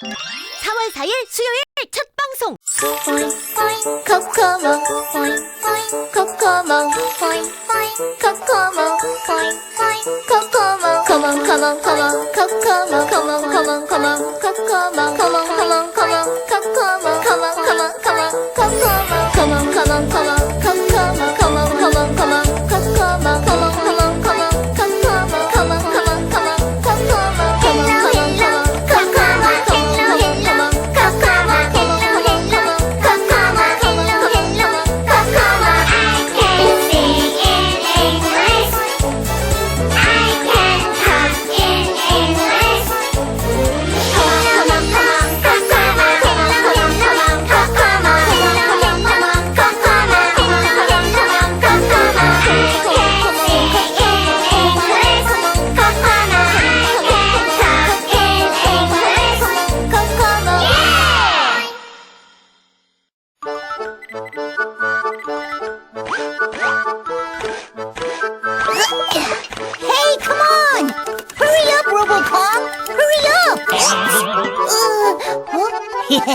4월 4일 수요일 첫 방송 코코모 코코모 코코모 코코모 코몬 코몬 코몬 코코모 코몬 코몬 코몬 코코모 코몬 코몬 코몬 코코모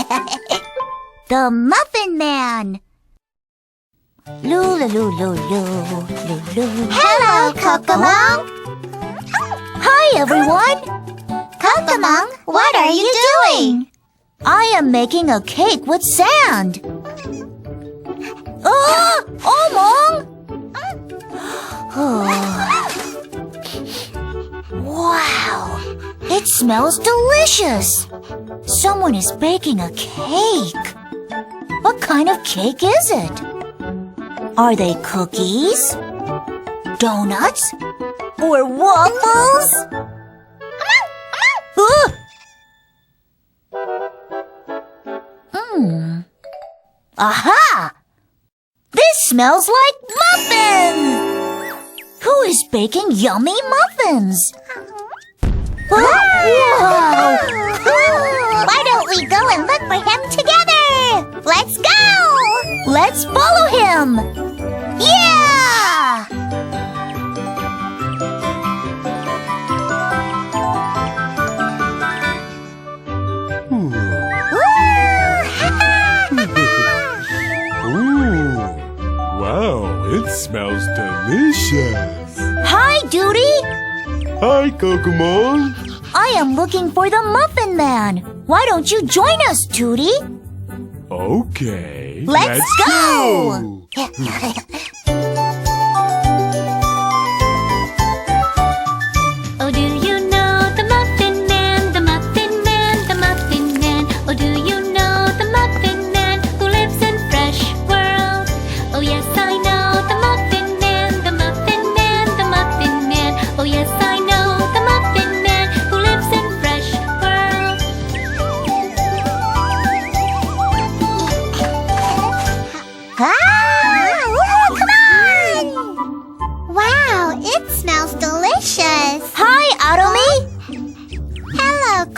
the Muffin Man. Loo loo loo loo loo loo. Hello, Kokomong. Hi, everyone. Kokomong, what are you doing? I am making a cake with sand. Oh, Omong! Oh. Wow! It smells delicious! Someone is baking a cake. What kind of cake is it? Are they cookies? Donuts? Or waffles? Hmm. Aha! This smells like muffins! Who is baking yummy muffins? Wow! Why don't we go and look for him together? Let's go! Let's follow him! Yeah! Wow, it smells delicious. Hi, Duty! Hi, Kokomon. I am looking for the Muffin Man. Why don't you join us, Tootie? Okay. Let's go. Oh,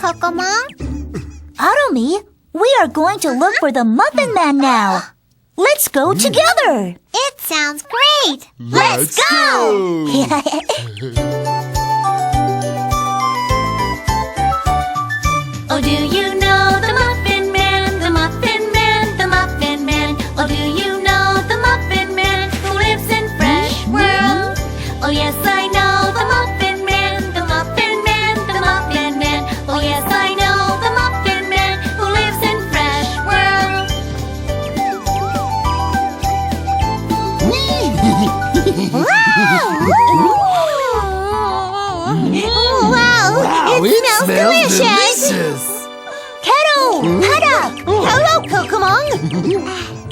Hello, Kokomon. Atomy, we are going to look for the Muffin Man now. Let's go together. It sounds great. Let's go. Oh, do you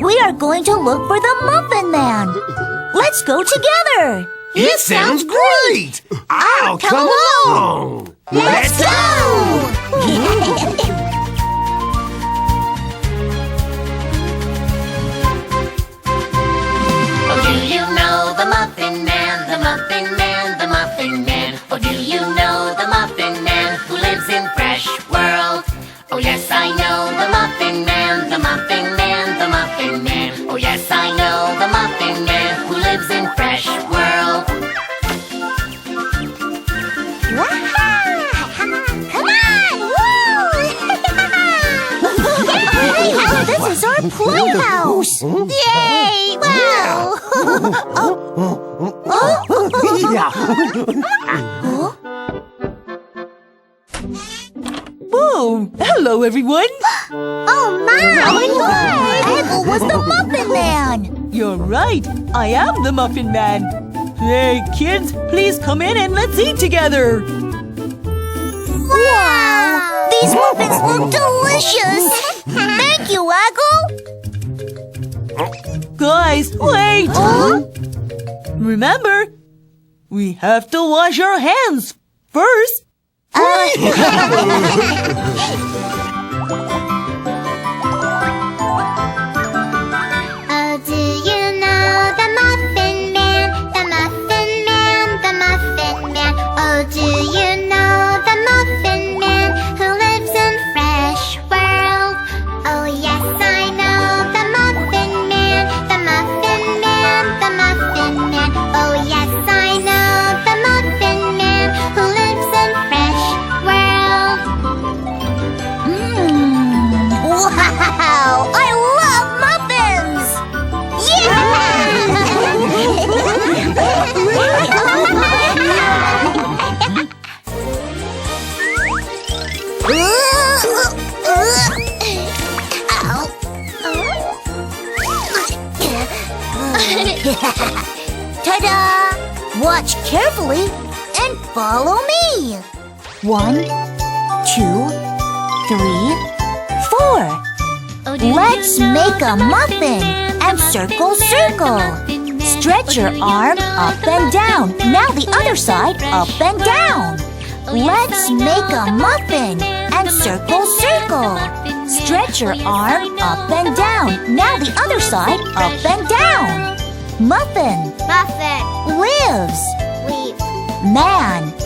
we are going to look for the Muffin Man. Let's go together. It sounds great! I'll come along! Let's go. playhouse. Yay! Wow! Oh, hello everyone. Oh my! Abel was the Muffin Man. You're right. I am the Muffin Man. Hey, kids, please come in and let's eat together. Wow! These muffins look delicious. Thank you, Waggle. Wait. Remember, we have to wash our hands first. Oh, Ta-da! Watch carefully and follow me. One, two, three, four. Oh, Let's make a muffin and circle, circle. Stretch your arm up and down. Now the other side up and down. Let's make a muffin and circle, circle. the Muffin Man. Stretch your arm up and down. Now the other side up and down. Muffin Muffin. lives. Leave. Man Man.